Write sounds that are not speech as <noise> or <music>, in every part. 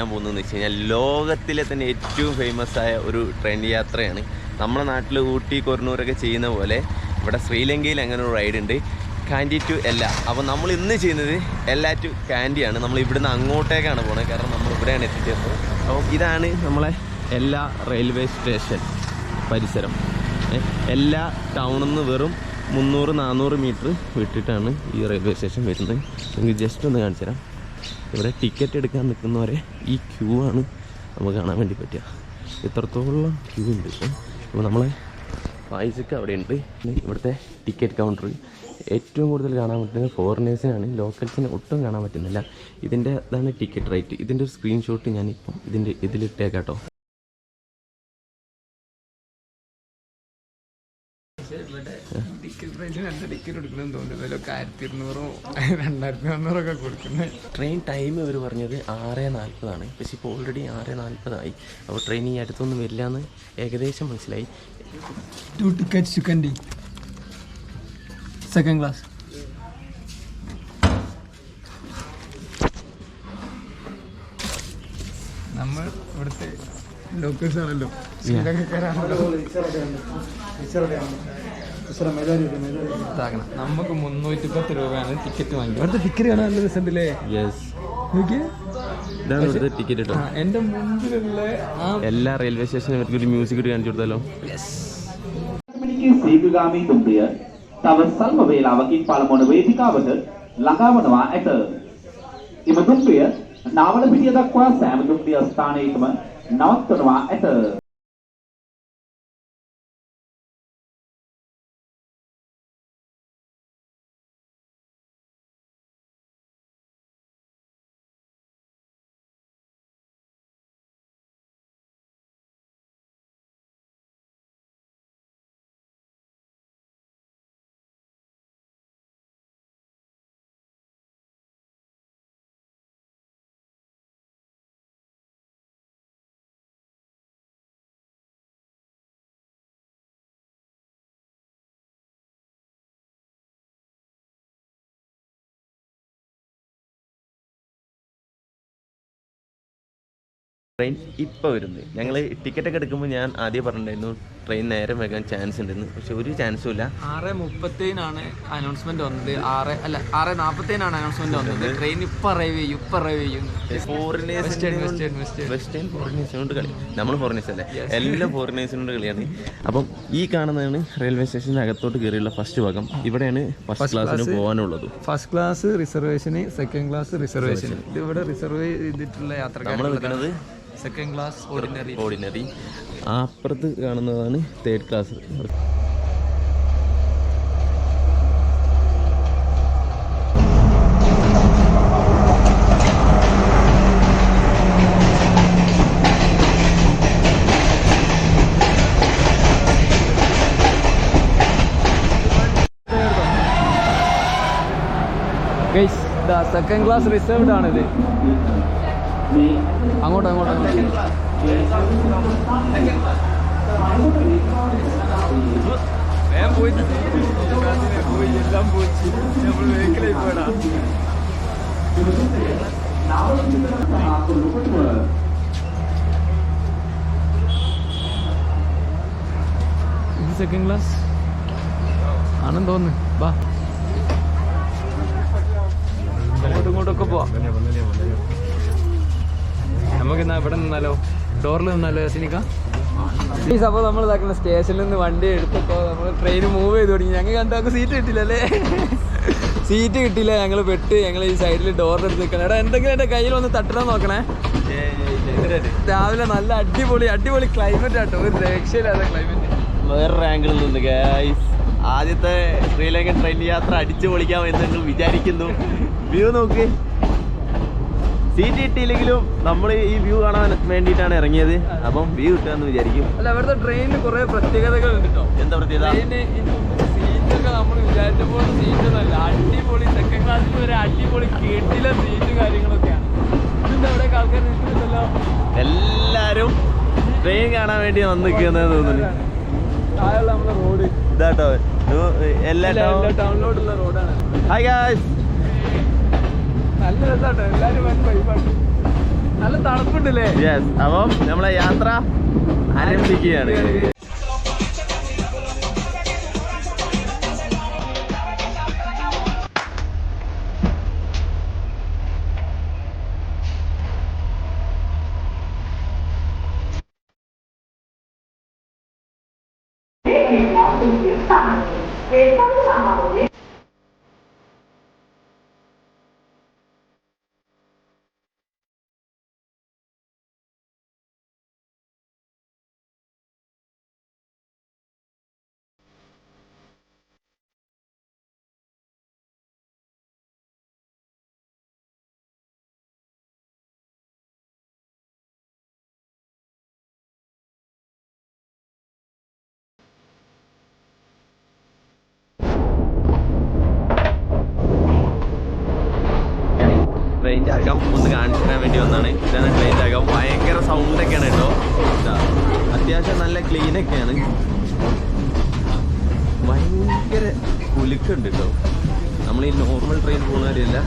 ചെയ്യാൻ പോകുന്നതെന്ന് വെച്ച് കഴിഞ്ഞാൽ ലോകത്തിലെ തന്നെ ഏറ്റവും ഫേമസ് ആയ ഒരു ട്രെയിൻ യാത്രയാണ്. നമ്മുടെ നാട്ടിൽ ഊട്ടി കൊരനൂരൊക്കെ ചെയ്യുന്ന പോലെ ഇവിടെ ശ്രീലങ്കയിൽ അങ്ങനെ ഒരു റൈഡ് ഉണ്ട്. കാൻഡി ടു എല്ലാ അപ്പോൾ നമ്മൾ ഇന്ന് ചെയ്യുന്നത് എല്ലാ ടു കാൻഡിയാണ് നമ്മൾ ഇവിടുന്ന് അങ്ങോട്ടേക്കാണ് പോകുന്നത് കാരണം നമ്മൾ ഇവിടെയാണ് എത്തിച്ചേർന്നത്. അപ്പോൾ ഇതാണ് നമ്മളെ എല്ലാ റെയിൽവേ സ്റ്റേഷൻ പരിസരം. എല്ലാ ടൗണിൽ നിന്ന് വെറും മുന്നൂറ് നാനൂറ് മീറ്റർ വിട്ടിട്ടാണ് ഈ റെയിൽവേ സ്റ്റേഷൻ വരുന്നത്. നിങ്ങൾക്ക് ജസ്റ്റ് ഒന്ന് കാണിച്ചു തരാം ഇവിടെ ടിക്കറ്റ് എടുക്കാൻ നിൽക്കുന്നവരെ ഈ ക്യൂ ആണ് നമുക്ക് കാണാൻ വേണ്ടി പറ്റുക. ഇത്രത്തോളം ക്യൂ ഉണ്ട്. അപ്പോൾ നമ്മളെ പൈസക്ക് അവിടെ ഉണ്ട് ഇവിടുത്തെ ടിക്കറ്റ് കൗണ്ടർ ഏറ്റവും കൂടുതൽ കാണാൻ പറ്റുന്നത് ഫോറിനേഴ്സിനാണ് ലോക്കൽസിന് ഒട്ടും കാണാൻ പറ്റുന്നില്ല. ഇതിന്റെ ഇതാണ് ടിക്കറ്റ് റേറ്റ് ഇതിന്റെ ഒരു സ്ക്രീൻഷോട്ട് ഞാനിപ്പം ഇതിന്റെ ഇതിലിട്ടേക്കാട്ടോ ടിക്കറ്റ് റേറ്റ് രണ്ട് ടിക്കറ്റ് എടുക്കണമെന്ന് തോന്നുന്നു. അതിലൊക്കെ ആയിരത്തി ഇരുന്നൂറോ രണ്ടായിരത്തി നാന്നൂറൊക്കെ കൊടുക്കുന്നത് ട്രെയിൻ ടൈം ഇവർ പറഞ്ഞത് ആറ് നാൽപ്പതാണ്. പക്ഷേ ഇപ്പോൾ ഓൾറെഡി ആറ് നാൽപ്പതായി. അപ്പോൾ ട്രെയിൻ ഈ അടുത്തൊന്നും വരില്ല എന്ന് ഏകദേശം മനസ്സിലായി. ടു ടിക്കറ്റ് ചുക്കൻഡി സെക്കൻഡ് ക്ലാസ് നമ്മൾ ഇവിടുത്തെ ലോക്കേഴ്സ് ആണല്ലോ ശ്രീലങ്കക്കാരാണല്ലോ നമുക്ക് മുന്നൂറ്റി പത്ത് രൂപയാണ് ടിക്കറ്റ് വാങ്ങി ഇവിടുത്തെ ടിക്കറ്റ് കാണാൻ നല്ല രസമുണ്ടല്ലേ യെസ് നോക്കിയേ ഇതാണ് ഇവിടുത്തെ ടിക്കറ്റ് കേട്ടോ ആ, എന്റെ മുമ്പിലുള്ള ആ എല്ലാ റെയിൽവേ സ്റ്റേഷനും ഇവർക്ക് ഒരു മ്യൂസിക് ഇട്ട് കാണിച്ചു കൊടുത്താലോ මිනිකේ සීගගාමී දුම්රිය තව සල්ම වේලාවකින් පළමුවන වේදිකාවට ළඟාවනවා ඇත. එම දුම්රිය නාවල පිටිය දක්වා සෑම දුම්රිය ස්ථානයකම නවත්වනවා ඇත. ട്രെയിൻ ഇപ്പോൾ വരുന്നത്. ഞങ്ങൾ ടിക്കറ്റൊക്കെ എടുക്കുമ്പോൾ ഞാൻ ആദ്യം പറഞ്ഞിട്ടുണ്ടായിരുന്നു ട്രെയിൻ നേരെ വരാൻ ചാൻസ് ഉണ്ടെന്ന്. പക്ഷെ ഒരു ചാൻസും ഇല്ല. ആറ് മുപ്പത്തേനാണ് അനൗൺസ്മെന്റ് വന്നത്. ആറ് അല്ല ആറ് നാൽപ്പത്തേനാണ് അനൗൺസ്മെന്റ് വന്നത്. ട്രെയിൻ ഇപ്പൊ അറൈവ് ചെയ്യും ഇപ്പൊ അറൈവ് ചെയ്യും. വെസ്റ്റേൺ ഫോറിനേഴ്സിനോട് കളി. നമ്മൾ ഫോറിനേഴ്സ് അല്ലേ? എല്ലാ ഫോറിനേഴ്സിനോട് കളിയാണ്. അപ്പം ഈ കാണുന്നതാണ് റെയിൽവേ സ്റ്റേഷന്റെ അകത്തോട്ട് കയറിയുള്ള ഫസ്റ്റ് ഭാഗം. ഇവിടെയാണ് ഫസ്റ്റ് ക്ലാസ്സിന് പോകാനുള്ളത്. ഫസ്റ്റ് ക്ലാസ് റിസർവേഷന് സെക്കൻഡ് ക്ലാസ് റിസർവേഷൻ ഇത് ഇവിടെ റിസർവ് ചെയ്തിട്ടുള്ള നമ്മൾ നിൽക്കുന്നത് സെക്കൻഡ് ക്ലാസ് ഓർഡിനറി ഓർഡിനറി അപ്പുറത്ത് കാണുന്നതാണ് third class second class reserved ആണിത്. അങ്ങോട്ട് അങ്ങോട്ട് വേഗം പോയിട്ട് പോയി. എല്ലാം പോയി. നമ്മൾ വേക്കിലായി പോയടാ. ഇത് സെക്കൻഡ് ക്ലാസ് ആണെന്ന് തോന്നുന്നു. ബാ അങ്ങോട്ടും ഇങ്ങോട്ടൊക്കെ പോവാം. നമുക്ക് എന്നാ ഇവിടെ നിന്നാലോ? ഡോറിൽ നിന്നാലോ സിനിക്ക അപ്പോൾ നമ്മൾ ഇതാക്കുന്ന സ്റ്റേഷനിൽ നിന്ന് വണ്ടി എടുത്തപ്പോൾ നമ്മൾ ട്രെയിൻ മൂവ് ചെയ്ത് തുടങ്ങി. ഞങ്ങൾ കണ്ടാക്ക് സീറ്റ് കിട്ടില്ല അല്ലേ? സീറ്റ് കിട്ടില്ല ഞങ്ങൾ പെട്ട് ഞങ്ങൾ ഈ സൈഡിൽ ഡോറിന്റെ അടുത്ത് നിൽക്കണം. എടാ എന്തെങ്കിലും എന്റെ കയ്യിൽ ഒന്ന് തട്ടണം നോക്കണേ? രാവിലെ നല്ല അടിപൊളി അടിപൊളി ക്ലൈമറ്റ് ആട്ടോ. ഒരു രക്ഷയില്ലാത്ത ക്ലൈമറ്റ് വേറൊരു ആംഗിളിൽ നിന്ന് ഗൈസ് ആദ്യത്തെ ശ്രീലങ്കൻ ട്രെയിൻ യാത്ര അടിച്ചു പൊളിക്കാം എന്ന് നിങ്ങൾ വിചാരിക്കുന്നു. വ്യൂ നോക്ക്. സീറ്റ് കിട്ടിയില്ലെങ്കിലും നമ്മൾ ഈ വ്യൂ കാണാൻ വേണ്ടിയിട്ടാണ് ഇറങ്ങിയത്. അപ്പം വ്യൂ കിട്ടുമെന്ന് വിചാരിക്കും. അല്ല അവിടുത്തെ ട്രെയിനിൽ കുറെ പ്രത്യേകതകൾ ഉണ്ട് കേട്ടോ എന്താ പ്രത്യേകത? സീറ്റൊക്കെ നമ്മൾ വിചാരിച്ച പോലെ സീറ്റൊന്നല്ല അടിപൊളി സെക്കൻഡ് ക്ലാസ്സിൽ വരെ അടിപൊളി കേട്ടില്ല സീറ്റ് കാര്യങ്ങളൊക്കെയാണ്. ഇതിന്റെ അവിടെ ആൾക്കാർ നിൽക്കുന്നില്ലല്ലോ എല്ലാരും ട്രെയിൻ കാണാൻ വേണ്ടി വന്ന് നിൽക്കുന്നത് തോന്നുന്നു. താഴെയുള്ള നമ്മുടെ റോഡ് ഇതാട്ടോ എല്ലാ ടൗണിലോട്ടുള്ള റോഡാണ് ഹായ് ഗായ്സ് നല്ല വൻ വൈബാണ് നല്ല തണുപ്പുണ്ടല്ലേ? അപ്പം നമ്മളെ യാത്ര ആരംഭിക്കുകയാണ്. കാണിച്ചു തരാൻ വേണ്ടി വന്നാണ്. ഇതാണ് ട്രെയിൻ ആകാം ഭയങ്കര സൗണ്ട് ഒക്കെയാണ് കേട്ടോ. ഇതാ, അത്യാവശ്യം നല്ല ക്ലീൻ ഒക്കെയാണ്. ഭയങ്കര കുലുക്കുണ്ട് കേട്ടോ. നമ്മൾ ഈ നോർമൽ ട്രെയിൻ പോകുന്ന കാര്യമല്ല.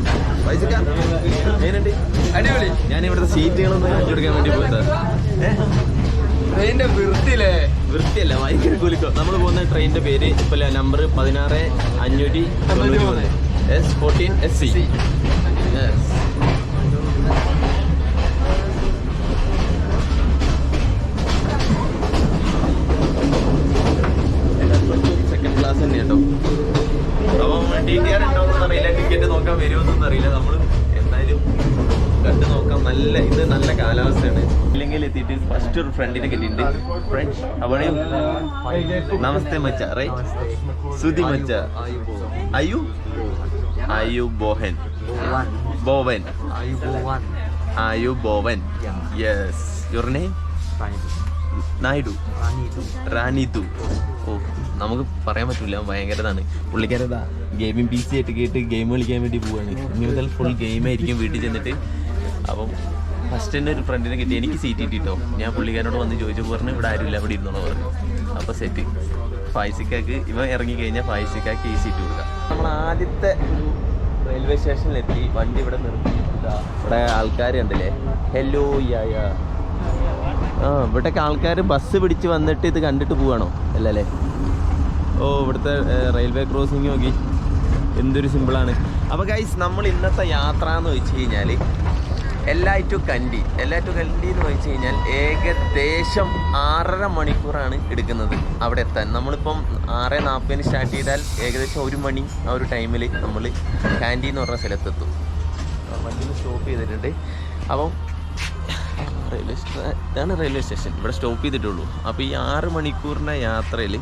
അടിപൊളി. ഞാൻ ഇവിടുത്തെ സീറ്റുകളൊന്ന് കാണിച്ചു കൊടുക്കാൻ വേണ്ടി പോയത്. ട്രെയിനിന്റെ വൃത്തിയില്ലേ? വൃത്തിയല്ല ഭയങ്കര കുലുക്കോ. നമ്മൾ പോകുന്ന ട്രെയിനിന്റെ പേര് ഇപ്പൊ നമ്പർ പതിനാറ് അഞ്ഞൂറ്റി തൊണ്ണൂറ്റി മൂന്ന്. എസ് ഫോർട്ടീൻ എസ് സി അപ്പം ടി ടി ആർ ഉണ്ടോന്നൊന്നും അറിയില്ല. ടിക്കറ്റ് നോക്കാൻ വരുമെന്നൊന്നും അറിയില്ല. നമ്മൾ എന്തായാലും കണ്ടു നോക്കാം. നല്ല ഇത് നല്ല കാലാവസ്ഥയാണ്. ഇല്ലെങ്കിൽ എത്തിയിട്ട് ഫസ്റ്റ് ഒരു ഫ്രണ്ടിനെ കിട്ടിയിട്ടുണ്ട് ഫ്രണ്ട് അവിടെ നമസ്തേ മച്ച റൈറ്റ് സുധി മച്ച. അയ്യു. അയ്യു ബോഹൻ. ബോവൻ. അയ്യു Bowen. Yes your name Naidu. റാണിതു. ഓ നമുക്ക് പറയാൻ പറ്റൂല. ഭയങ്കരതാണ്. പുള്ളിക്കാരതാ ഗെയിമിംഗ് പി സി ആയിട്ട് കേട്ട് ഗെയിം കളിക്കാൻ വേണ്ടി പോവാണ്. ഇനി മുതൽ ഫുൾ ഗെയിം ആയിരിക്കും വീട്ടിൽ ചെന്നിട്ട്. അപ്പം ഫസ്റ്റ് തന്നെ ഒരു ഫ്രണ്ടിനെ കിട്ടി. എനിക്ക് സീറ്റ് കിട്ടിട്ടോ ഞാൻ പുള്ളിക്കാരനോട് വന്ന് ചോദിച്ചു പറഞ്ഞു ഇവിടെ ആരുമില്ല അവിടെ ഇരുന്നോളൂ പറഞ്ഞു. അപ്പോൾ സെറ്റ് ഫൈസിക്കാക്ക് ഇവ ഇറങ്ങി കഴിഞ്ഞാൽ ഫൈസിക്കാക്ക് ഈ സീറ്റ് കൊടുക്കാം. നമ്മൾ ആദ്യത്തെ ഒരു റെയിൽവേ സ്റ്റേഷനിലെത്തി വണ്ടി ഇവിടെ നിർത്തി. ഇവിടെ ആൾക്കാരുണ്ടല്ലേ ഹലോ യാ യാ ആ ഇവിടെയൊക്കെ ആൾക്കാർ ബസ് പിടിച്ച് വന്നിട്ട് ഇത് കണ്ടിട്ട് പോവാണോ? അല്ലല്ലേ? ഓ ഇവിടുത്തെ റെയിൽവേ ക്രോസിംഗ് നോക്കി. എന്തൊരു സിമ്പിളാണ് അപ്പോൾ ഗൈസ് നമ്മൾ ഇന്നത്തെ യാത്ര എന്ന് വെച്ച് കഴിഞ്ഞാൽ എല്ലായിട്ടും കണ്ടി. ടു കണ്ടി എന്ന് വെച്ച് കഴിഞ്ഞാൽ ഏകദേശം ആറര മണിക്കൂറാണ് എടുക്കുന്നത് അവിടെ എത്താൻ. നമ്മളിപ്പം ആറ് നാൽപ്പതിന് സ്റ്റാർട്ട് ചെയ്താൽ ഏകദേശം ഒരു മണി ആ ഒരു ടൈമിൽ നമ്മൾ കാന്റീൻ എന്ന് പറഞ്ഞ സ്ഥലത്തെത്തും. വണ്ടിയിൽ സ്റ്റോപ്പ് ചെയ്തിട്ടുണ്ട്. അപ്പം റെയിൽവേ സ്റ്റേഷൻ ഇതാണ് റെയിൽവേ സ്റ്റേഷൻ ഇവിടെ സ്റ്റോപ്പ് ചെയ്തിട്ടുള്ളൂ. അപ്പോൾ ഈ ആറ് മണിക്കൂറിന്റെ യാത്രയിൽ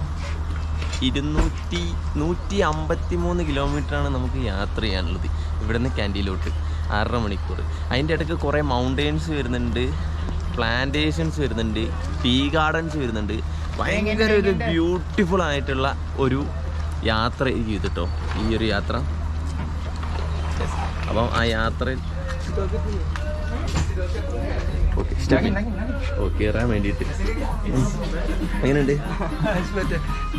ഇരുന്നൂറ്റി നൂറ്റി അമ്പത്തി മൂന്ന് കിലോമീറ്ററാണ് നമുക്ക് യാത്ര ചെയ്യാനുള്ളത് ഇവിടുന്ന് ക്യാന്റീനിലോട്ട് ആറര മണിക്കൂർ. അതിന്റെ ഇടയ്ക്ക് കുറേ മൗണ്ടെയ്ൻസ് വരുന്നുണ്ട് പ്ലാന്റേഷൻസ് വരുന്നുണ്ട് ടീ ഗാർഡൻസ് വരുന്നുണ്ട്. ഭയങ്കര ഒരു ബ്യൂട്ടിഫുൾ ആയിട്ടുള്ള ഒരു യാത്ര ചെയ്തിട്ടോ ഈ ഒരു യാത്ര. അപ്പം ആ യാത്രയിൽ ഓക്കെ ഓ കയറാൻ വേണ്ടിയിട്ട്. എങ്ങനെയുണ്ട്?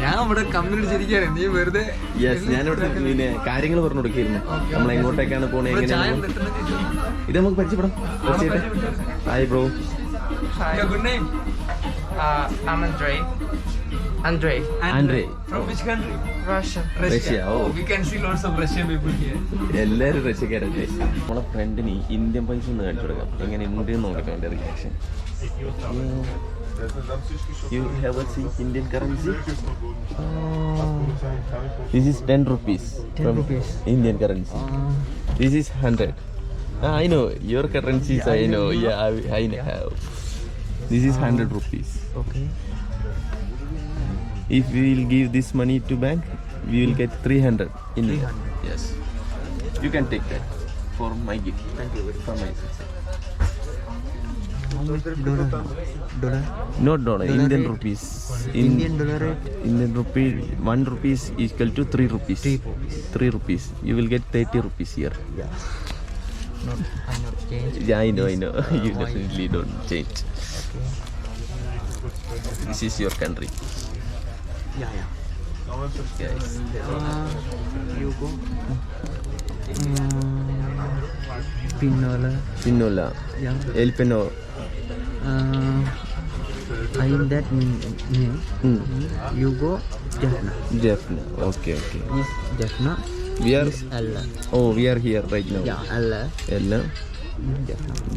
ഞാൻ ഇവിടെ കമ്മ്യൂണിറ്റി ചിരിക്കാണ് നീ വെറുതെ യെസ് ഞാനിവിടെ പിന്നെ കാര്യങ്ങൾ പറഞ്ഞു കൊടുക്കായിരുന്നു നമ്മൾ എങ്ങോട്ടേക്കാണ് പോണേ എങ്ങനെയാണ് ഇത് നമുക്ക് പരിചയപ്പെടാം. തീർച്ചയായിട്ടും hi bro good name I'm Andre. Andre. Andre from which country Russia. Russia. Oh we can see lots of Russian people here എല്ലാവരും റഷ്യക്കാരല്ലേ നമ്മളെ ഫ്രണ്ടിന് ഇന്ത്യൻ പൈസ ഒന്ന് കാണിച്ചു കൊടുക്കാം. എങ്ങനെ ഉണ്ട് എന്ന് നോക്കട്ടെ എന്റെ reaction you have a see Indian currency this is ten rupees 10 rupees. Indian currency this is hundred I know your currency I know I have this is hundred rupees Okay. If we will give this money to bank, we will get 300 in 300. Yes. You can take that for my gift. Thank you for my sister. Dollar. Dollar. Not dollar, Dollar Indian rate? rupees. Indian dollar rate? Indian rupee, one rupees is equal to three rupees. Three rupees. Three rupees. You will get 30 rupees here. Not. I'm not changed. Yeah, I know, I know. Uh, <laughs> you definitely don't change. Okay. This is your country. Yeah, yeah. Guys. Uh, you go. Mm, Pinola. പിന്നല്ല Yeah. എൽപ്പിനോ Uh, I in that name. name. You go Jaffna. Jaffna okay okay Jaffna? We are Allah. Oh we are here right now Yeah, Allah. എല്ലാം.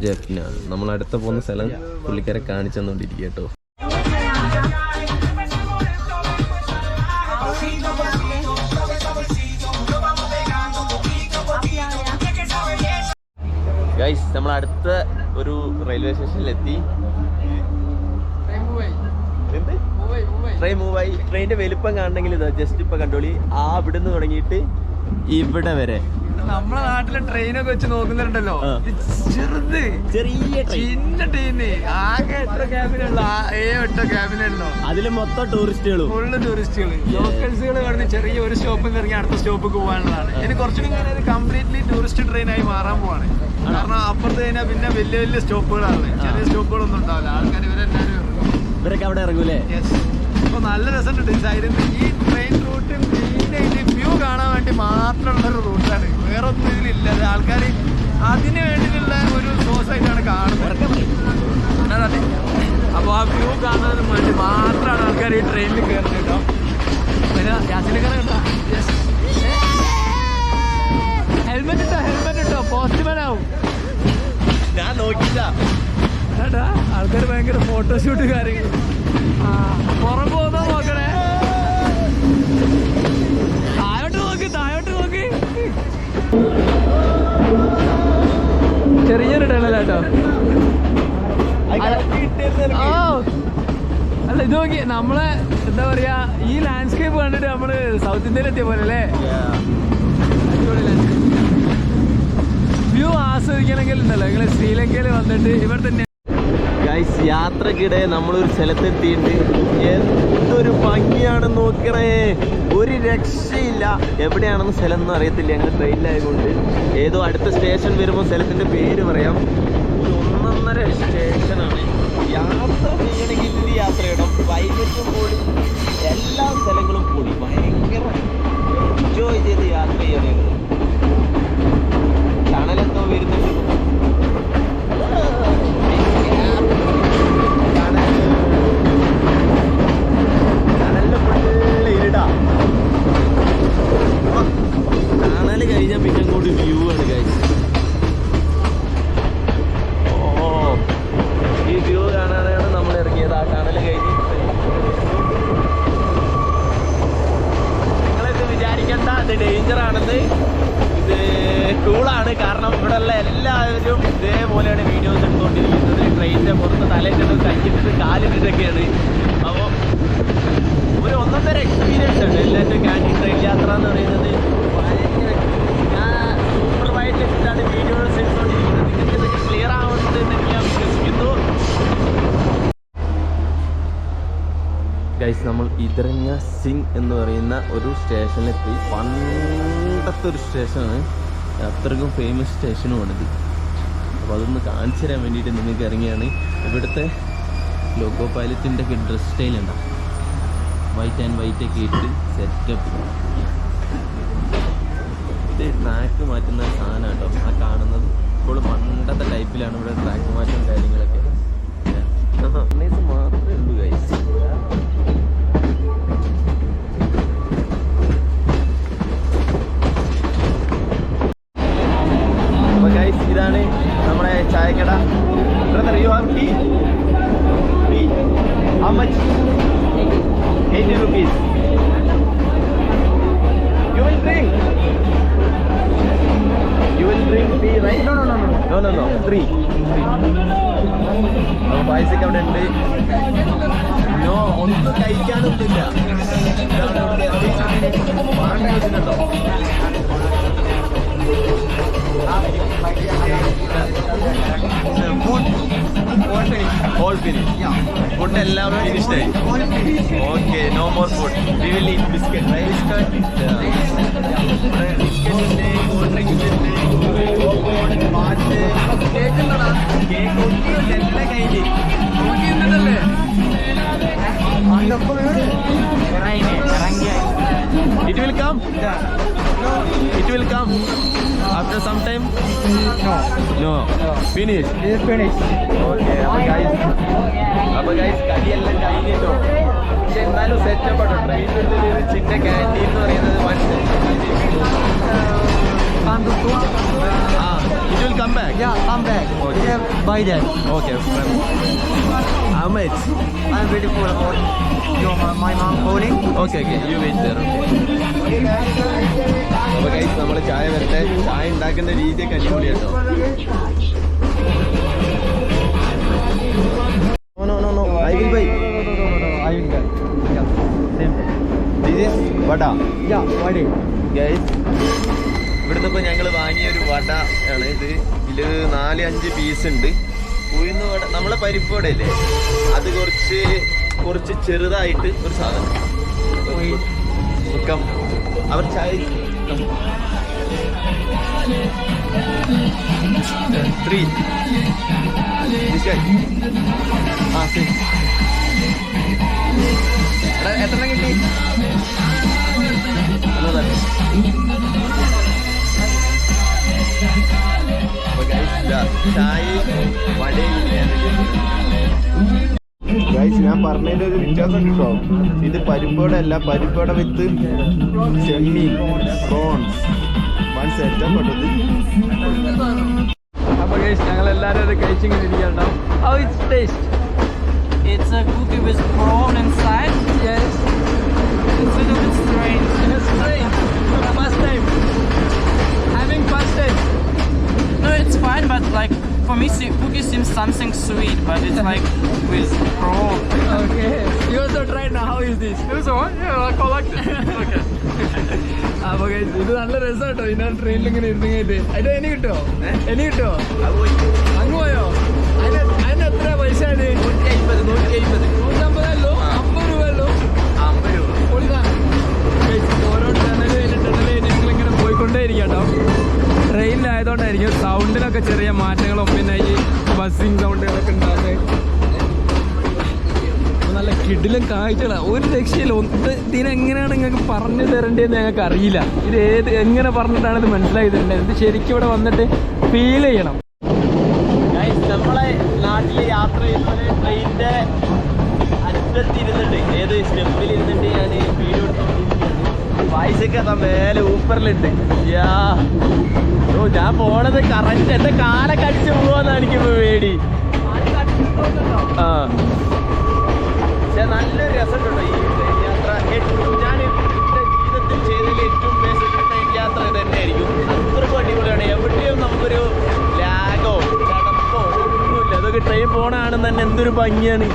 ജെഫ്ന നമ്മൾ അടുത്ത പോകുന്ന സ്ഥലം പുള്ളിക്കാരെ കാണിച്ചു തന്നോണ്ടിരിക്കുക കേട്ടോ നമ്മൾ അടുത്ത ഒരു റെയിൽവേ സ്റ്റേഷനിലെത്തി എന്ത്? ട്രെയിൻ മൂവായി ട്രെയിനിന്റെ വലുപ്പം കാണണമെങ്കിൽ ഇതാ ജസ്റ്റ് ഇപ്പൊ കണ്ടോളി ആ ഇവിടെ നിന്ന് തുടങ്ങിയിട്ട് ഇവിടെ വരെ. നമ്മളെ നാട്ടിലെ ട്രെയിനൊക്കെ വെച്ച് നോക്കുന്നുണ്ടല്ലോ. ചെറുത്. ചെറിയ ചിന്ന ട്രെയിന് ആകെ എത്ര ക്യാബിനുള്ള ഏഴ് എട്ടോ ക്യാബിനുള്ളൂ അതിൽ മൊത്തം ടൂറിസ്റ്റുകളും ഫുള്ള് ടൂറിസ്റ്റുകൾ ലോക്കൽസുകൾ കടന്ന് ചെറിയ ഒരു സ്റ്റോപ്പിൽ നിന്ന് ഇറങ്ങി അടുത്ത സ്റ്റോപ്പിൽ പോകാനുള്ളതാണ്. ഇനി കുറച്ചുകൂടി ഞാൻ കംപ്ലീറ്റ്ലി ടൂറിസ്റ്റ് ട്രെയിനായി മാറാൻ പോവാണ്. കാരണം അപ്പുറത്ത് കഴിഞ്ഞാൽ പിന്നെ വലിയ വലിയ സ്റ്റോപ്പുകളാണ് ചെറിയ സ്റ്റോപ്പുകളൊന്നും ഉണ്ടാവില്ല. ആൾക്കാർ ഇവരെല്ലാവരും ഇവരൊക്കെ അവിടെ ഇറങ്ങൂലേ? അപ്പൊ നല്ല രസമുണ്ട് സൈഡിൽ ഈ ട്രെയിൻ റൂട്ടും മെയിനായിട്ട് വ്യൂ കാണാൻ വേണ്ടി മാത്രമുള്ള ഒരു റൂട്ടാണ് വേറെ ഒന്നും ഇതിലില്ല ആൾക്കാർ അതിനു വേണ്ടിയിട്ടുള്ള ഒരു സോസ് ആയിട്ടാണ് കാണുന്നത്. അതെ അപ്പോൾ ആ വ്യൂ കാണാനും വേണ്ടി മാത്രമാണ് ആൾക്കാർ ഈ ട്രെയിനിൽ കയറുന്നത് കേട്ടോ. പിന്നെ യാസിനൊക്കെ കേട്ടോ ഹെൽമെറ്റ് ഇട്ടോ ഹെൽമെറ്റ് ഇട്ടോ? പോസ്റ്റ്മാൻ ആവും. ഞാൻ നോക്കില്ല ഏട്ടാ ആൾക്കാർ ഭയങ്കര ഫോട്ടോഷൂട്ട് കാര്യങ്ങൾ ആ പുറം പോകുന്ന നോക്കണേ താഴോട്ട് നോക്ക് താഴോട്ട് നോക്ക്. ചെറിയൊരു ടണൽ കേട്ടോ ഓ. അല്ല ഇത് നോക്കി നമ്മളെ എന്താ പറയാ ഈ ലാൻഡ്സ്കേപ്പ് കണ്ടിട്ട് നമ്മൾ സൗത്ത് ഇന്ത്യയിൽ എത്തിയ പോലെ അല്ലേ വ്യൂ ആസ്വദിക്കണമെങ്കിൽ ഉണ്ടല്ലോ. നിങ്ങൾ ശ്രീലങ്കയിൽ വന്നിട്ട് ഇവിടെ തന്നെ ഗൈസ് യാത്രക്കിടെ നമ്മളൊരു സ്ഥലത്തെത്തിയിട്ട് എന്തൊരു ഭംഗിയാണ് നോക്കണേ. ഒരു രക്ഷയില്ല. എവിടെയാണെന്ന് സ്ഥലം ഒന്നും അറിയത്തില്ല ഞങ്ങൾ ട്രെയിനിലായതുകൊണ്ട് ഏതോ അടുത്ത സ്റ്റേഷൻ വരുമ്പോൾ സ്ഥലത്തിന്റെ പേര് പറയാം. ഒരു ഒന്നൊന്നര സ്റ്റേഷനാണ് യാത്ര ചെയ്യണമെങ്കിൽ യാത്ര ചെയ്യണം ക്ലൈമറ്റും കൂടി എല്ലാ സ്ഥലങ്ങളും കൂടി ഭയങ്കര എൻജോയ് ചെയ്ത് യാത്ര ചെയ്യണം. ചാനലെന്തോ വരുന്നുണ്ട്. കാണൽ കഴിഞ്ഞാൽ പിന്നെ അങ്ങോട്ട് വ്യൂ ആണ് ഓ ഈ വ്യൂ കാണാനാണ് നമ്മൾ വിചാരിക്കണ്ട. ഡേഞ്ചർ ആണെന്ന്. ഇത് കൂളാണ് കാരണം ഇവിടെയുള്ള എല്ലാവരും ഇതേപോലെയാണ് വീഡിയോസ് എടുത്തുകൊണ്ടിരിക്കുന്നത് ട്രെയിനിന്റെ പുറത്ത് തലയിട്ടിട്ട് കൈയിട്ടിട്ട് കാലിട്ടിട്ടൊക്കെയാണ് അപ്പോൾ ഒരു ഒന്നൊന്നര എക്സ്പീരിയൻസ് ഉണ്ട്. എല്ലാവരും ക്യാന്റീൻ ട്രെയിൻ യാത്ര എന്ന് പറയുന്നത്. ഞാൻ വീഡിയോസ് ഗൈസ് നമ്മൾ ഇതരഞ്ഞ സിംഗ് എന്ന് പറയുന്ന ഒരു സ്റ്റേഷനിലെത്തി പണ്ടത്തെ ഒരു സ്റ്റേഷനാണ്. അത്രയ്ക്കും ഫേമസ് സ്റ്റേഷനുമാണിത് അപ്പോൾ അതൊന്ന് കാണിച്ചു തരാൻ വേണ്ടിയിട്ട് നിങ്ങൾക്ക് ഇറങ്ങിയാണ്. ഇവിടുത്തെ ലോക്കോ പൈലറ്റിന്റെ ഒക്കെ ഡ്രസ് സ്റ്റൈൽ ഉണ്ടാവും വൈറ്റ് ആൻഡ് വൈറ്റ് ഒക്കെ ഇട്ട് സെറ്റപ്പ് ഇത് ട്രാക്ക് മാറ്റുന്ന സാധനം കേട്ടോ. ആ കാണുന്നത് ഇപ്പോൾ പണ്ടത്തെ ടൈപ്പിലാണ് ഇവിടെ ട്രാക്ക് മാറ്റം കാര്യങ്ങളൊക്കെ. മാത്രമേ ഉള്ളൂ ഗൈസ് ഇതാണ് നമ്മുടെ ചായക്കട brother you have tea tea how much 80 rupees. You will drink. You will drink tea, right? No, no, no, no. No, no, no. Three. അപ്പോൾ പായസൊക്കെ അവിടെ ഉണ്ട് നോ ഒന്നും കഴിക്കാനൊന്നുമില്ല ഓൾ ഫിനിഷ് ഫുഡ് എല്ലാം ഫിനിഷ്ഡ് ആയി. Okay no more food we will eat biscuit rye biscuit biscuit ഉണ്ട് cold drinks ഉണ്ട് പാട്ട് കേക്ക് ഉണ്ടടാ കേക്ക് ഒന്നും എല്ലാം കയ്യിൽ നോക്കിയിട്ടുണ്ടല്ലേ it will come it will come After some time? No. No. Finish. It is finished. Okay. അപ്പൊ guys, അപ്പൊ guys കളിയെല്ലാം കഴിഞ്ഞിട്ടോ പക്ഷെ എന്നാലും സെറ്റപ്പ് ആട്ടോ ട്രെയിനിന്റെ ഒരു ചിന്ന ക്യാന്റീൻ എന്ന് പറയുന്നത് one ah it will come back Yeah, come back. Okay. Yeah, buy that. How much I'm waiting for your my mom calling. Okay okay you wait there അപ്പോൾ ഗൈസ് നമ്മൾ ചായ വരട്ടെ ചായ ഉണ്ടാക്കുന്ന രീതിയൊക്കെ അടിപൊളി കേട്ടോ no no no I will buy will buy. Yeah, same. This is vada it. Guys ഇവിടുന്ന് ഇപ്പോൾ ഞങ്ങൾ വാങ്ങിയ ഒരു വട ആണ് ഇത്. ഇതിൽ നാല് അഞ്ച് പീസ് ഉണ്ട്. ഉഴുന്ന് വട നമ്മളെ പരിപ്പ് വട ഇല്ലേ? അത് കുറച്ച് കുറച്ച് ചെറുതായിട്ട് ഒരു സാധനം. സുഖം അവർ ചായ എത്ര കിട്ടി? ഗൈസ് ഞാൻ പറഞ്ഞതിന്റെ ഒരു വ്യത്യാസം കിട്ടോ ഇത് പരിപ്പോടെ അല്ല പരിപ്പോടെ വിത്ത് ചെമ്മീൻ പ്രോൺസ് വൺ സെറ്റ് പെട്ടത് അപ്പൊ guys, ഞങ്ങൾ എല്ലാരും അത് കഴിച്ചിങ്ങനെ ഇരിക്കണ്ടാവും How it's taste? It's a cookie with prawn inside. Yes. It's a little bit strange. It's strange. First time. No, it's fine, but like for me, cookie seems something sweet, but it's like with pro. Okay. You also try now. How is this? It was alright. Yeah, I quite liked it. okay. അപ്പൊ guys, ഇത് നല്ല രസമാട്ടോ ഇതിനാ ട്രെയിനിൽ ഇങ്ങനെ ഇരുന്നിട്ട് അതിന്റെ any കിട്ടോ any കിട്ടോ അങ്ങ് പോയോ അതിന് എത്ര പൈസ അത് നൂറ്റി അമ്പത് നൂറ്റി അമ്പത് നൂറ്റമ്പതല്ലോ അമ്പത് Poli അമ്പത് രൂപ ഓരോ കഴിഞ്ഞ് ടണൽ കഴിഞ്ഞ് ഞങ്ങളിങ്ങനെ പോയിക്കൊണ്ടേ ഇരിക്കട്ടോ ട്രെയിനിലായതുകൊണ്ടായിരിക്കും സൗണ്ടിലൊക്കെ ചെറിയ മാറ്റങ്ങളും പിന്നെ ഈ ബസ്സിങ് സൗണ്ടുകളൊക്കെ ഉണ്ടാകുന്നത് നല്ല കിടിലും കാഴ്ചകളാണ് ഒരു രക്ഷയില്ല. ഒന്ന് ഇതിനെങ്ങനെയാണ് നിങ്ങൾക്ക് പറഞ്ഞു തരേണ്ടതെന്ന് ഞങ്ങൾക്ക് അറിയില്ല. ഇത് ഏത് എങ്ങനെ പറഞ്ഞിട്ടാണ് ഇത് മനസ്സിലാക്കി ഇത് ശരിക്കും ഇവിടെ വന്നിട്ട് ഫീൽ ചെയ്യണം. നമ്മളെ നാട്ടിൽ യാത്ര ചെയ്യുന്നവര് ട്രെയിനിന്റെ അറ്റത്തിരുന്നിട്ട് ഏത് സ്റ്റെപ്പിൽ ഇരുന്നിട്ട് ഞാൻ വീഡിയോ എടുത്തോണ്ടിരിക്കുകയാണ് പൈസക്ക് അതാ മേലെ ഊപ്പറിലുണ്ട് യാ. ഓ ഞാൻ പോണത് കറക്റ്റ് എന്റെ കാലൊക്കെ അടിച്ചു പോവാന്നാണ് എനിക്കിപ്പോ പേടി. ആ. പക്ഷെ നല്ലൊരു രസമുണ്ടോ ഈ ട്രെയിൻ യാത്ര? ഞാൻ എന്റെ ജീവിതത്തിൽ ചെയ്തതിൽ ഏറ്റവും ബേസിക് ട്രെയിൻ യാത്ര തന്നെയായിരിക്കും അത്രക്കും അടിപൊളിയാണ്. എവിടെയും നമുക്കൊരു ലാഗോ ചടപ്പോ ഒന്നുമില്ല. അതൊക്കെ ട്രെയിൻ പോണാണെന്ന് തന്നെ എന്തൊരു ഭംഗിയാണ്.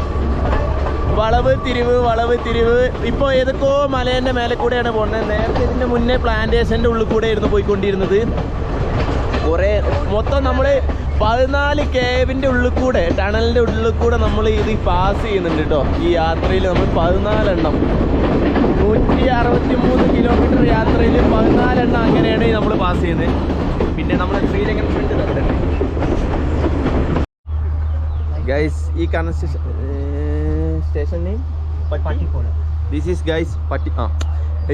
വളവ് തിരിവ് വളവ് തിരിവ്. ഇപ്പോൾ ഏതൊക്കെയോ മലേന്റെ മേലെ കൂടെയാണ് പോകുന്നത് നേരത്തെ ഇതിന്റെ മുന്നേ പ്ലാന്റേഷന്റെ ഉള്ളിൽ കൂടെ ആയിരുന്നു പോയിക്കൊണ്ടിരുന്നത്. കുറേ മൊത്തം നമ്മൾ പതിനാല് കേവിന്റെ ഉള്ളിൽ കൂടെ ടണലിന്റെ ഉള്ളിൽ കൂടെ നമ്മൾ ഇത് പാസ് ചെയ്യുന്നുണ്ട് കേട്ടോ ഈ യാത്രയിൽ നമ്മൾ പതിനാലെണ്ണം. നൂറ്റി അറുപത്തി മൂന്ന് കിലോമീറ്റർ യാത്രയിൽ പതിനാലെണ്ണം അങ്ങനെയാണ് നമ്മൾ പാസ് ചെയ്യുന്നത്. പിന്നെ നമ്മൾ ശ്രീലങ്കൻ ഫ്രണ്ട് ഗൈസ് ഈ കാണുന്ന station name Pattipola this is guys പട്ടി ആ.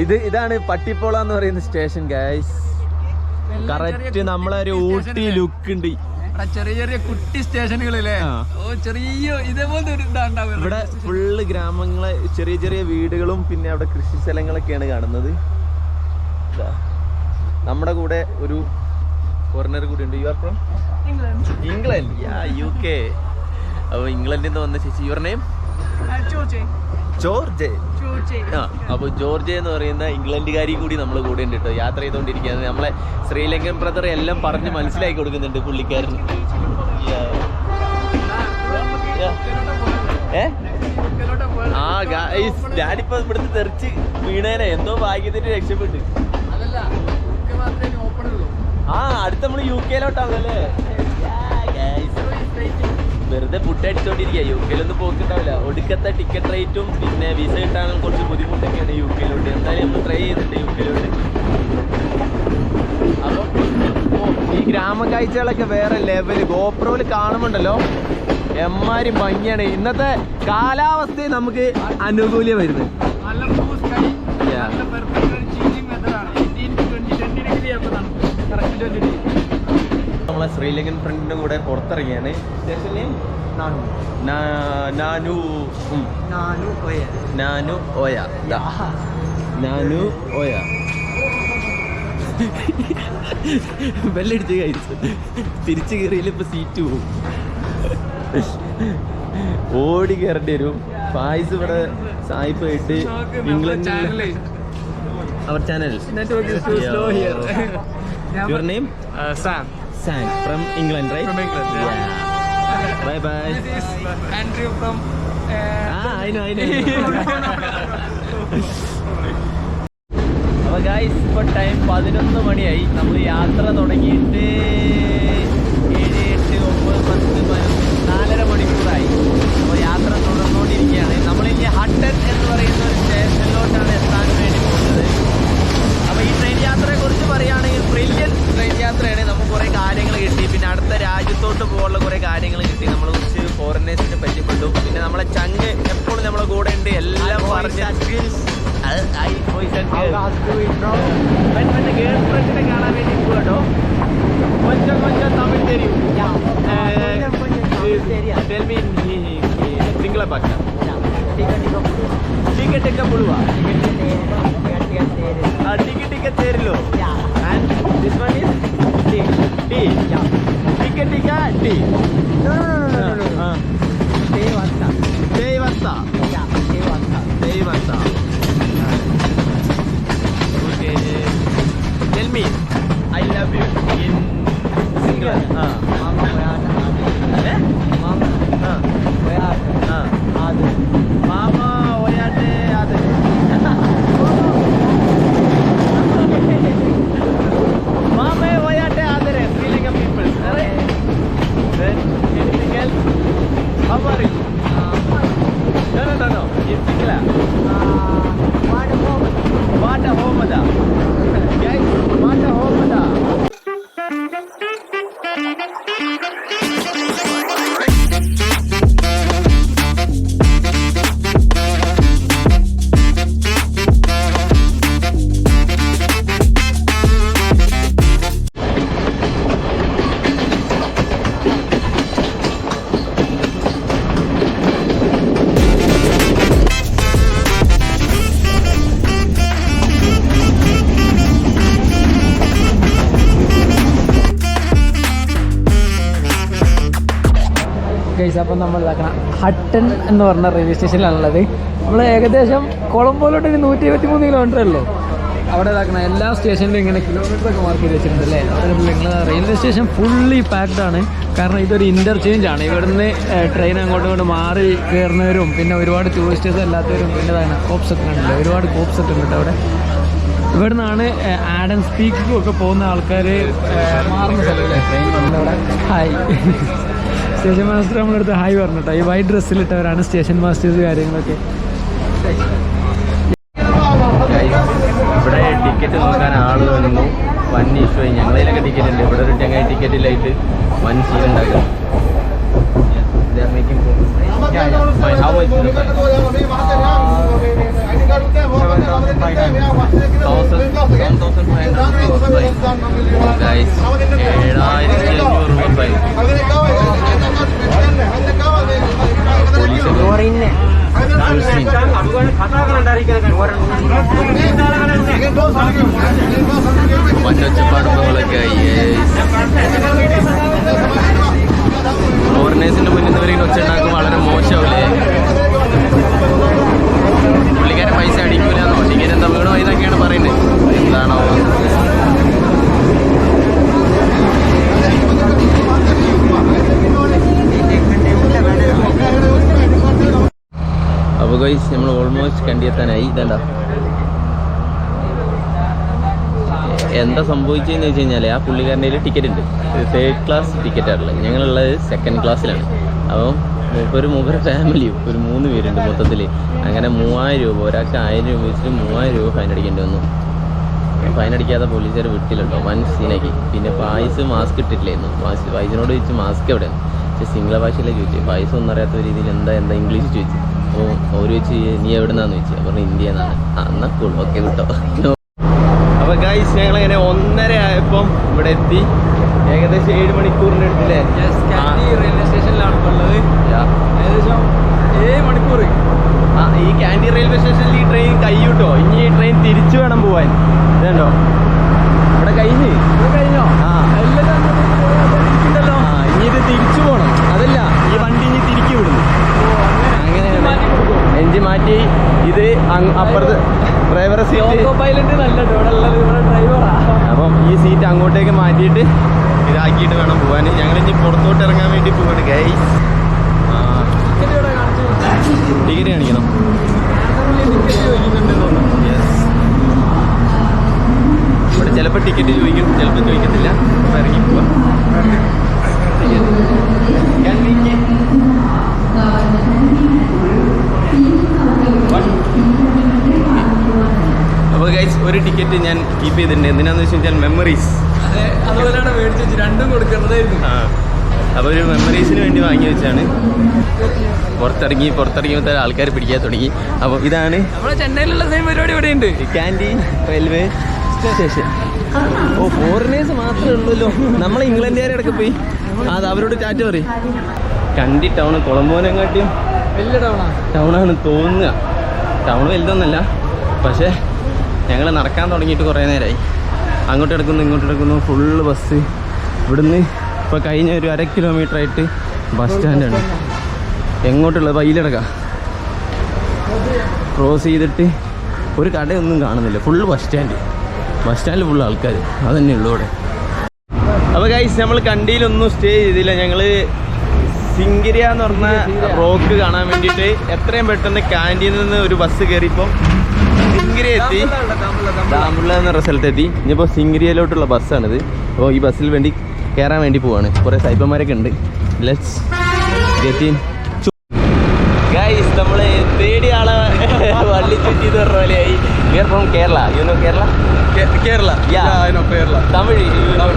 ഇത് ഇതാണ് പട്ടിപ്പോള എന്ന് പറയുന്ന സ്റ്റേഷൻ ഗൈസ് കറക്റ്റ് നമ്മളെ ഒരു ഊട്ടി ലുക്ക് ഉണ്ട്. ചെറിയ ചെറിയ കുട്ടി സ്റ്റേഷനുകളില്ലേ. ഓ ചെറിയ ഇതേപോലത്തെ ഒരു ഇതാണ്ടാവും ഇവിടെ ഫുള്ള് ഗ്രാമങ്ങളെ ചെറിയ ചെറിയ വീടുകളും പിന്നെ അവിടെ കൃഷി സ്ഥലങ്ങളൊക്കെയാണ് കാണുന്നത്. നമ്മുടെ കൂടെ ഒരു ഫോറിനർ കൂടി ഉണ്ട്. You are from England ya U K അപ്പോൾ ഇംഗ്ലണ്ടിൽ നിന്ന് വന്ന ചേച്ചി. Your name George. ആ അപ്പോൾ ജോർജ് എന്ന് പറയുന്ന ഇംഗ്ലണ്ടുകാരി കൂടി നമ്മൾ കൂടെ ഉണ്ട് കേട്ടോ യാത്ര ചെയ്തുകൊണ്ടിരിക്കുകയാണ് നമ്മളെ ശ്രീലങ്കൻ ബ്രദർ എല്ലാം പറഞ്ഞ് മനസ്സിലാക്കി കൊടുക്കുന്നുണ്ട് പുള്ളിക്കാരൻ. ഏ ആ ഗായ്സ് ഞാനിപ്പോ ഇവിടുത്തെ തെറിച്ച് വീണേനെ. എന്തോ ഭാഗ്യത്തിന് രക്ഷപ്പെട്ടു. ആ അടുത്ത നമ്മൾ യു കെയിലോട്ടാണല്ലേ വെറുതെ ഫുഡ് അടിച്ചോണ്ടിരിക്കുക യു കെയിലൊന്നും പോക്കുണ്ടാവില്ല. ഒടുക്കത്തെ ടിക്കറ്റ് റേറ്റും പിന്നെ വിസ കിട്ടാനും കുറച്ച് ബുദ്ധിമുട്ടൊക്കെയാണ് യു കെയിലോട്ട്. എന്തായാലും നമ്മൾ ട്രൈ ചെയ്യുന്നുണ്ട് യു കെയിലോട്ട്. അപ്പം ഈ ഗ്രാമ കാഴ്ചകളൊക്കെ വേറെ ലെവൽ ഗോപ്രോയിൽ കാണുമുണ്ടല്ലോ എമ്മാരി ഭംഗിയാണ്. ഇന്നത്തെ കാലാവസ്ഥ നമുക്ക് അനുകൂല്യം വരുന്നത് നല്ല ട്വന്റി sky, നമ്മളെ ശ്രീലങ്കൻ ഫ്രണ്ടിന്റെ കൂടെ പുറത്തിറങ്ങിയാണ്. നാനു നാനു ഓയ നാനു ഓയ ദാ. നാനു ഓയ ബെല്ലടിച്ച് കഴിച്ചു തിരിച്ചു കയറിയില്ല ഇപ്പൊ സീറ്റ് പോവും. ഓടി കയറേണ്ടി വരും. ഫായ്സ് ഇവിടെ സായിപ്പ് ആയിട്ട് ഇംഗ്ലണ്ടിൽ അവർ channel Network is too slow your name Uh, San from England right From England, yeah. Bye bye This is Andrew from. Uh, ആ അതിനു അതിനു അപ്പോൾ ഗായ്സ് ഇപ്പോൾ ടൈം പതിനൊന്ന് മണിയായി. നമ്മൾ യാത്ര തുടങ്ങിയിട്ട് ഏഴ് എട്ട് ഒമ്പത് പത്ത് നാലര മണിക്കൂറായി. അപ്പോൾ യാത്ര തുടർന്നുകൊണ്ടിരിക്കുകയാണ്. നമ്മളിനി ഹട്ടൻ എന്ന് പറയുന്ന ഒരു സ്റ്റേഷനിലോട്ടാണ് എത്താൻ വേണ്ടി പോകുന്നത്. അപ്പോൾ ഈ ട്രെയിൻ യാത്രയെ കുറിച്ച് പറയുകയാണെങ്കിൽ ബ്രില്യൻ ട്രെയിൻ യാത്രയാണ്. നമുക്ക് കുറേ കാര്യങ്ങൾ കിട്ടി. പിന്നെ അടുത്ത രാജ്യത്തോട്ട് പോകാനുള്ള കുറേ കാര്യങ്ങൾ കിട്ടി. നമ്മൾ കുറച്ച് ഫോറിനേഴ്സിനെ പറ്റിപ്പെട്ടു പിന്നെ നമ്മളെ ചങ്ങ് എപ്പോഴും നമ്മളെ കൂടെ ഉണ്ട്. എല്ലാം പറഞ്ഞ് പിന്നെ ഗേൾ ഫ്രണ്ടിനെ കാണാൻ വേണ്ടി പോകട്ടോ കൊഞ്ചം കൊഞ്ചം തമിഴ് തരും ടെൽമി സിംഗിള പാക്ക. ടിക്കറ്റ് ഒക്കെ പുളുവാ ticket there is. Uh, ticket ticket there lo. Yeah. And this one is T. T. Yeah. Ticket ticket T. No no no no no no. no. Uh. Stay Yeah. Stay wasta. Stay wasta. Okay. Tell me, I love you in single. Uh. Guys അപ്പം നമ്മൾ ഇതാക്കണം Hutton എന്ന് പറഞ്ഞ railway സ്റ്റേഷനിലാണുള്ളത് നമ്മൾ ഏകദേശം കൊളംബോയിലോട്ട് ഒരു നൂറ്റി ഇരുപത്തി മൂന്ന് കിലോമീറ്റർ ഉള്ളൂ. അവിടെ ഇതാക്കണം എല്ലാ സ്റ്റേഷനിലും ഇങ്ങനെ കിലോമീറ്റർ ഒക്കെ മാർക്ക് ചെയ്ത് വെച്ചിട്ടുണ്ട് അല്ലേ നിങ്ങൾ റെയിൽവേ സ്റ്റേഷൻ ഫുള്ളി പാക്ഡ് ആണ്. കാരണം ഇതൊരു ഇന്റർചേഞ്ച് ആണ്. ഇവിടുന്ന് ട്രെയിൻ അങ്ങോട്ടും ഇങ്ങോട്ട് മാറി കയറുന്നവരും പിന്നെ ഒരുപാട് ടൂറിസ്റ്റേഴ്സ് അല്ലാത്തവരും പിന്നെ ഇതാണ് കോപ്സ് ഒക്കെ ഉണ്ട് ഒരുപാട് കോപ്സ് ഒക്കെ ഉണ്ട് അവിടെ. ഇവിടെ നിന്നാണ് ആഡൻ സ്പീക്കും ഒക്കെ പോകുന്ന ആൾക്കാർ മാറുന്ന സ്ഥലമല്ലേ ട്രെയിൻ ഹായ് സ്റ്റേഷൻ മാസ്റ്റർ നമ്മളടുത്ത് ഹായ് പറഞ്ഞിട്ടോ ഈ വൈറ്റ് ഡ്രസ്സിലിട്ടവരാണ് സ്റ്റേഷൻ മാസ്റ്റേഴ്സ് കാര്യങ്ങളൊക്കെ ഇവിടെ ടിക്കറ്റ് നോക്കാൻ ആൾ വന്നു വൻ ഇഷ്യൂ ആയി ഞങ്ങളതിലൊക്കെ ടിക്കറ്റ് ഉണ്ട് ഇവിടെ ഒരു ചങ്ങായി ടിക്കറ്റ് ഇല്ലായിട്ട് വൻ സീൻ ഉണ്ടാകും much is the fine? How hundred rupees fine. Guys, ഏഴായിരത്തി അഞ്ഞൂറ് രൂപ ഫൈൻ പോലീസ് മഞ്ഞൊച്ചപ്പാടുമ്പോഴൊക്കെ ഫോറിനേഴ്സിന്റെ മുന്നിൽ നിന്ന് ഒച്ച ഉണ്ടാക്കും വളരെ മോശമാവില്ലേ പുള്ളിക്കാരൻ പൈസ അടിക്കൂലെന്നോ ടിക്കറ്റ് എന്താ വീണോ ഇതൊക്കെയാണ് പറയുന്നത്. എന്താണോ അപ്പോൾ ഗൈസ് നമ്മൾ ഓൾമോസ്റ്റ് കണ്ടിയെത്താനായി. ഇതണ്ട എന്താ സംഭവിച്ചതെന്ന് വെച്ച് കഴിഞ്ഞാൽ ആ പുള്ളിക്കാരന്റെ ടിക്കറ്റ് ഉണ്ട്. തേർഡ് ക്ലാസ് ടിക്കറ്റ് ആണുള്ളത്. ഞങ്ങളുള്ളത് സെക്കൻഡ് ക്ലാസ്സിലാണ് അപ്പം മൂപ്പര് മൂപ്പര ഫാമിലിയും ഒരു മൂന്ന് പേരുണ്ട് മൊത്തത്തിൽ അങ്ങനെ മൂവായിരം രൂപ ഒരാൾക്ക് ആയിരം രൂപ വെച്ചിട്ട് മൂവായിരം രൂപ ഫൈൻ അടിക്കേണ്ടി വന്നു. ഫൈൻ അടിക്കാതെ പോലീസുകാർ വിട്ടില്ലട്ടോ വൻ സീനാക്കി പിന്നെ പായസ് മാസ്ക് ഇട്ടിട്ടില്ലായിരുന്നു. പായസിനോട് ചോദിച്ചു മാസ്ക് എവിടെയാണ്? പക്ഷേ സിംഗിള ഭാഷയിലേക്ക് ചോദിച്ചു. പായസം ഒന്നും അറിയാത്ത രീതിയിൽ എന്താ എന്താ ഇംഗ്ലീഷ് ചോദിച്ചു. അപ്പോൾ അവർ ചോദിച്ചു നീ എവിടെ നിന്നാന്ന് ചോദിച്ചു അപ്പോൾ ഇന്ത്യ എന്നാണ്. എന്നാൽ കൂൾ ഓക്കെ വിട്ടോ. അപ്പോൾ ഗൈസ് ഞങ്ങളിങ്ങനെ ഒന്നര ആയപ്പം ഇവിടെ എത്തി. ഏകദേശം ഏഴ് മണിക്കൂറിന്റെ അടുത്തില്ലേ? റെയിൽവേ സ്റ്റേഷനിലാണ് ഉള്ളത്. ഏകദേശം ഏഴ് മണിക്കൂർ ആ ഈ കാൻഡി റെയിൽവേ സ്റ്റേഷനിൽ ഈ ട്രെയിൻ കൈയൂട്ടോ ഇനി ഈ ട്രെയിൻ തിരിച്ചു വേണം പോവാൻ. ഇതുണ്ടോ? ഇവിടെ കഴിഞ്ഞ്? കഴിഞ്ഞോ? ആ. ആ ഇനി ഇത് തിരിച്ചു പോകണം അതല്ല ഈ വണ്ടി ഇനി തിരിച്ചു വിടുന്നു. അങ്ങനെയാണ് മാറ്റി മാറ്റി. ഇത് അപ്പുറത്ത് ഡ്രൈവറെ സീറ്റ് പൈലറ്റ് നല്ല ഡ്രൈവറാ അപ്പം ഈ സീറ്റ് അങ്ങോട്ടേക്ക് മാറ്റിയിട്ട് ഇതാക്കിയിട്ട് വേണം പോകാൻ ഞങ്ങൾ ഇനി പുറത്തോട്ട് ഇറങ്ങാൻ വേണ്ടി പോവാണ് ഗൈസ് ടിക്കറ്റ് കാണിക്കണം. ഇവിടെ ചിലപ്പോൾ ടിക്കറ്റ് ചോദിക്കും ചിലപ്പോൾ ചോദിക്കത്തില്ല. ഇറങ്ങി പോവാം. അപ്പോൾ ഗൈസ് ഒരു ടിക്കറ്റ് ഞാൻ കീപ്പ് ചെയ്തിട്ടുണ്ട്. എന്തിനാന്ന് വെച്ച് കഴിഞ്ഞാൽ മെമ്മറീസ് അതുപോലെയാണ് മേടിച്ച് വെച്ച് രണ്ടും കൊടുക്കേണ്ടതായിരുന്നു. അപ്പോൾ ഒരു മെമ്മറീസിന് വേണ്ടി വാങ്ങി വെച്ചാണ്. പുറത്തിറങ്ങി പുറത്തിറങ്ങിയപ്പോൾ ആൾക്കാർ പിടിക്കാൻ തുടങ്ങി. അപ്പോൾ ഇതാണ് നമ്മുടെ ചെന്നൈയിലുള്ള സെയിം പരിപാടി ഇവിടെ ഉണ്ട് ക്യാന്റീൻ റെയിൽവേ സ്റ്റേഷൻ ഓ ഫോറിനേഴ്സ് മാത്രമേ ഉള്ളൂല്ലോ. നമ്മൾ ഇംഗ്ലണ്ടുകാരടക്കെ പോയി. അത് അവരോട് ചാറ്റ് പറയും. കണ്ടി ടൗൺ കൊളംബോനെക്കാട്ടിയും വലിയ ടൗണാണ് ടൗണാണ് തോന്നുക. ടൗൺ വലുതൊന്നല്ല. പക്ഷേ ഞങ്ങൾ നടക്കാൻ തുടങ്ങിയിട്ട് കുറേ നേരമായി അങ്ങോട്ട് എടുക്കുന്നു ഇങ്ങോട്ട് എടുക്കുന്നു. ഫുള്ള് ബസ് ഇവിടുന്ന് ഇപ്പോൾ കഴിഞ്ഞ ഒരു അര കിലോമീറ്റർ ആയിട്ട് ബസ് സ്റ്റാൻഡാണ് എങ്ങോട്ടുള്ളത്? വൈലടക്ക ക്രോസ് ചെയ്തിട്ട് ഒരു കടയൊന്നും കാണുന്നില്ല. ഫുള്ള് ബസ് സ്റ്റാൻഡ് ബസ് സ്റ്റാൻഡിൽ ഫുള്ള് ആൾക്കാർ അതന്നെ ഉള്ളു അവിടെ അപ്പോൾ ഗൈസ് നമ്മൾ കണ്ടിയിലൊന്നും സ്റ്റേ ചെയ്തില്ല. ഞങ്ങൾ സിംഗിരിയ എന്ന് പറഞ്ഞ റോക്ക് കാണാൻ വേണ്ടിയിട്ട് എത്രയും പെട്ടെന്ന് കാന്റീനിൽ നിന്ന് ഒരു ബസ് കയറിയപ്പോൾ സിംഗിരിയ എത്തി ഡാമുള്ള എന്ന റിസൾട്ട് എത്തി ഇനിയിപ്പോൾ സിംഗിരിയയിലോട്ടുള്ള ബസ്സാണിത്. അപ്പോൾ ഈ ബസ്സിൽ വേണ്ടി കയറാൻ വേണ്ടി പോവാണ്. കുറേ സൈബർമാരൊക്കെ ഉണ്ട്. ലെറ്റ്സ് ഗെറ്റ് ഇൻ ഗൈസ് നമ്മൾ തേടി ആളെ വള്ളി ചുറ്റി എന്ന് പറഞ്ഞ പോലെയായി from Kerala you know Kerala? Kerala. Yeah. I know Kerala. Tamil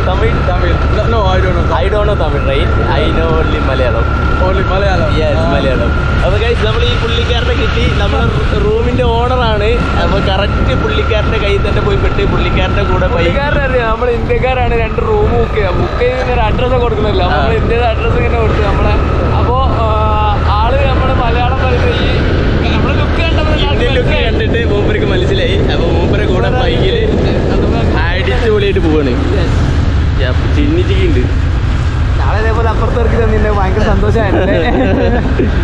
Tamil Tamil. No, I don't know. I Dr know Tamil right I know only Malayalam. Only Malayalam. Malayalam. അപ്പോൾ കഴിച്ച് നമ്മൾ ഈ പുള്ളിക്കാരനെ കിട്ടി. നമ്മൾ റൂമിന്റെ ഓണറാണ് അപ്പോൾ കറക്റ്റ് പുള്ളിക്കാരന്റെ കയ്യിൽ തന്നെ പോയി പെട്ട് പുള്ളിക്കാരന്റെ കൂടെ പുള്ളിക്കാരനറിയാം നമ്മൾ ഇന്ത്യക്കാരാണ്. രണ്ട് റൂം ബുക്ക് ചെയ്യുക ബുക്ക് ചെയ്യുന്ന ഒരു അഡ്രസ്സ് കൊടുക്കുന്നില്ല. നമ്മൾ ആ. ഇന്ത്യയുടെ അഡ്രസ്സ് ഇങ്ങനെ കൊടുത്തു നമ്മളെ അപ്പോൾ ആൾ നമ്മുടെ മലയാളം പറയുന്ന ഈ ലുക്ക് ഇന്ത്യൻ ലുക്ക് കണ്ടിട്ട് മൂപ്പർക്ക് മനസ്സിലായി. അപ്പോൾ മൂപ്പരെ കൂടെ ബൈക്കിൽ അടിച്ചുപൊളിയായിട്ട് പോവാണ്. ചിന്നിച്ചിട്ടുണ്ട്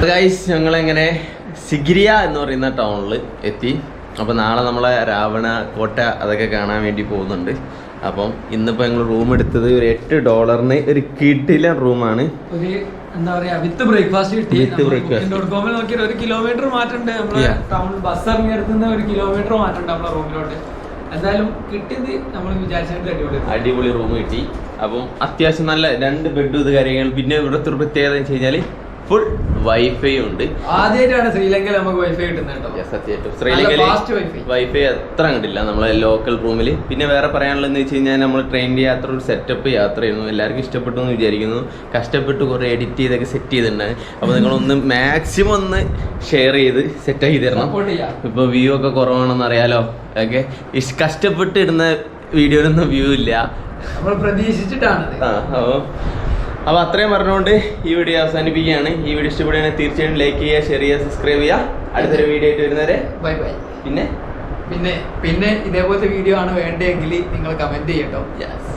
ഗൈസ് <laughs> ഞങ്ങളെങ്ങനെ സിഗിരിയ എന്ന് പറയുന്ന ടൗണിൽ എത്തി. അപ്പോൾ നാളെ നമ്മളെ രാവണ കോട്ട അതൊക്കെ കാണാൻ വേണ്ടി പോകുന്നുണ്ട്. അപ്പം ഇന്നിപ്പോൾ ഞങ്ങൾ റൂം എടുത്തത് ഒരു എട്ട് ഡോളറിന് ഒരു കിട്ടില്ല റൂമാണ് ഒരു എന്താ പറയാ വിത്ത് ബ്രേക്ക്ഫാസ്റ്റ് കിട്ടി. ഡോട്ട് കോമിൽ നോക്കിയാൽ ഒരു കിലോമീറ്റർ മാറ്റുണ്ട് നമ്മളെ. ടൗൺ ബസ് ഇറങ്ങിയെടുത്തുന്ന ഒരു കിലോമീറ്റർ മാറ്റുണ്ട് നമ്മളെ റൂമിലോട്ട് എന്തായാലും കിട്ടിയത് നമ്മൾ വിചാരിച്ചിട്ട് അടിപൊളി അടിപൊളി റൂം കിട്ടി. അപ്പം അത്യാവശ്യം നല്ല രണ്ട് ബെഡും ഇത് കാര്യങ്ങൾ പിന്നെ ഇവിടുത്തെ ഒരു പ്രത്യേകത എന്ന് വെച്ച് കഴിഞ്ഞാൽ ഫുൾ വൈഫൈ ഉണ്ട്. ആദ്യമായിട്ടാണ് ശ്രീലങ്കയിൽ നമുക്ക് വൈഫൈ കിട്ടുന്നത് സത്യമായിട്ടും ശ്രീലങ്കയിൽ വൈഫൈ അത്ര കണ്ടില്ല. നമ്മളെ ലോക്കൽ റൂമിൽ പിന്നെ വേറെ പറയാനുള്ളതെന്ന് വെച്ച് കഴിഞ്ഞാൽ നമ്മൾ ട്രെയിനിന്റെ യാത്ര ഒരു സെറ്റപ്പ് യാത്രയായിരുന്നു. എല്ലാവർക്കും ഇഷ്ടപ്പെട്ടു എന്ന് വിചാരിക്കുന്നു. കഷ്ടപ്പെട്ട് കുറേ എഡിറ്റ് ചെയ്തൊക്കെ സെറ്റ് ചെയ്തിട്ടുണ്ടായിരുന്നു അപ്പോൾ നിങ്ങളൊന്ന് മാക്സിമം ഒന്ന് ഷെയർ ചെയ്ത് സെറ്റ് ആക്കി തരണം. ഇപ്പോൾ വ്യൂ ഒക്കെ കുറവാണെന്ന് അറിയാലോ. ഓക്കെ കഷ്ടപ്പെട്ട് ഇടുന്ന വീഡിയോയിലൊന്നും വ്യൂ ഇല്ല. നമ്മൾ പ്രതീക്ഷിച്ചിട്ടാണ് അപ്പോൾ അപ്പോൾ അത്രയും പറഞ്ഞുകൊണ്ട് ഈ വീഡിയോ അവസാനിപ്പിക്കുകയാണ്. ഈ വീഡിയോ ഇഷ്ടപ്പെടുകയാണെങ്കിൽ തീർച്ചയായും ലൈക്ക് ചെയ്യുക ഷെയർ ചെയ്യുക സബ്സ്ക്രൈബ് ചെയ്യുക. അടുത്തൊരു വീഡിയോ ആയിട്ട് വരുന്നവരെ ബൈ ബൈ പിന്നെ? പിന്നെ പിന്നെ ഇതേപോലത്തെ വീഡിയോ ആണ് വേണ്ടതെങ്കിൽ നിങ്ങൾ കമന്റ് ചെയ്യട്ടോ. യെസ്